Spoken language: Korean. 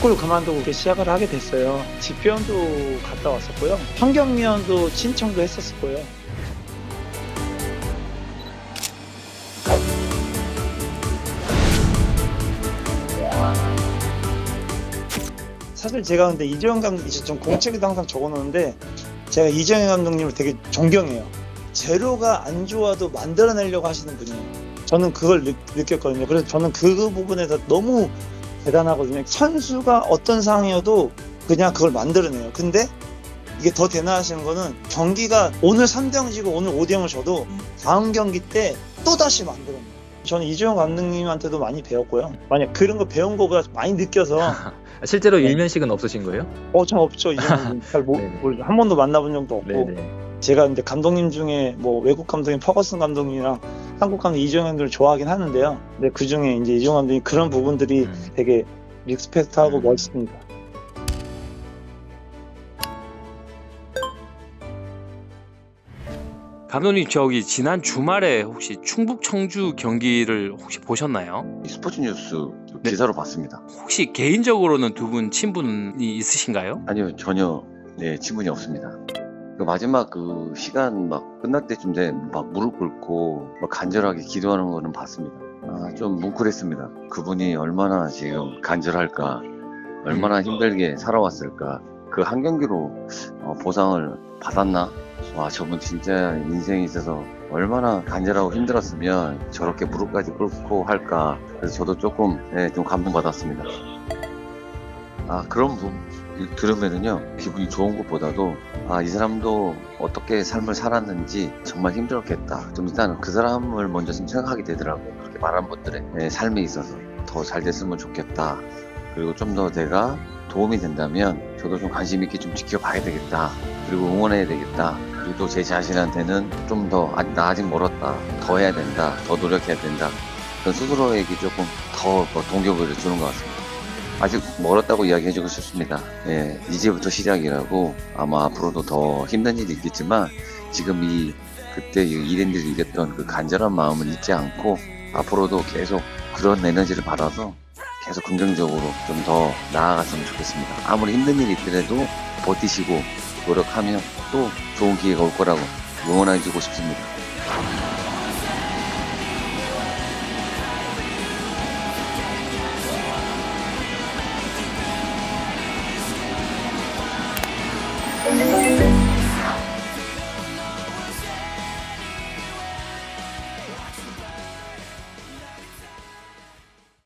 축구를 그만두고 시작을 하게 됐어요. 집배원도 갔다 왔었고요. 환경위원도 신청도 했었고요. 사실 제가 근데 이재용 감독 이제 좀 공책에도 항상 적어놓는데 제가 이재용 감독님을 되게 존경해요. 재료가 안 좋아도 만들어내려고 하시는 분이에요. 저는 그걸 느, 느꼈거든요. 그래서 저는 그 부분에서 너무 대단하거든요. 선수가 어떤 상황이어도 그냥 그걸 만들어내요. 근데 이게 더 대단하시는 거는 경기가 오늘 3대0 지고 오늘 5대0을 져도 다음 경기 때 또다시 만들어내요. 저는 이재용 감독님한테도 많이 배웠고요. 만약 그런 거 배운 거보다 많이 느껴서 실제로 네. 일면식은 없으신 거예요? 어, 전 없죠. 이재용 감독님 잘 모, 네네. 모르죠. 한 번도 만나본 적도 없고 네네. 제가 근데 감독님 중에 뭐 외국 감독님 퍼거슨 감독님이랑 한국 감독 이재용 감독을 좋아하긴 하는데요. 근데 그 중에 이제 이재용 감독님 그런 부분들이 음. 되게 리스펙트하고 음. 멋있습니다. 감독님 저기 지난 주말에 혹시 충북 청주 경기를 혹시 보셨나요? 이 스포츠 뉴스 네. 기사로 봤습니다. 혹시 개인적으로는 두 분 친분이 있으신가요? 아니요, 전혀 네, 친분이 없습니다. 그 마지막 그 시간 막 끝날 때쯤 돼막 무릎 꿇고 막 간절하게 기도하는 거는 봤습니다. 아, 좀 뭉클했습니다. 그분이 얼마나 지금 간절할까, 얼마나 힘들게 살아왔을까. 그 한 경기로 어, 보상을 받았나? 와, 저분 진짜 인생에 있어서 얼마나 간절하고 힘들었으면 저렇게 무릎까지 꿇고 할까. 그래서 저도 조금, 네, 좀 감동받았습니다. 아, 그런 부분 들으면은요, 기분이 좋은 것보다도, 아, 이 사람도 어떻게 삶을 살았는지 정말 힘들었겠다. 좀 일단 그 사람을 먼저 좀 생각하게 되더라고요. 그렇게 말한 분들의 네, 삶에 있어서 더 잘 됐으면 좋겠다. 그리고 좀 더 내가 도움이 된다면 저도 좀 관심 있게 좀 지켜봐야 되겠다. 그리고 응원해야 되겠다. 그리고 또 제 자신한테는 좀 더, 아, 나 아직 멀었다. 더 해야 된다. 더 노력해야 된다. 그런 스스로에게 조금 더뭐 동기부여를 주는 것 같습니다. 아직 멀었다고 이야기해주고 싶습니다. 예, 이제부터 시작이라고 아마 앞으로도 더 힘든 일이 있겠지만 지금 이 그때 이 이랜드를 이겼던 그 간절한 마음을 잊지 않고 앞으로도 계속 그런 에너지를 받아서 계속 긍정적으로 좀 더 나아갔으면 좋겠습니다. 아무리 힘든 일이 있더라도 버티시고 노력하면 또 좋은 기회가 올 거라고 응원해주고 싶습니다.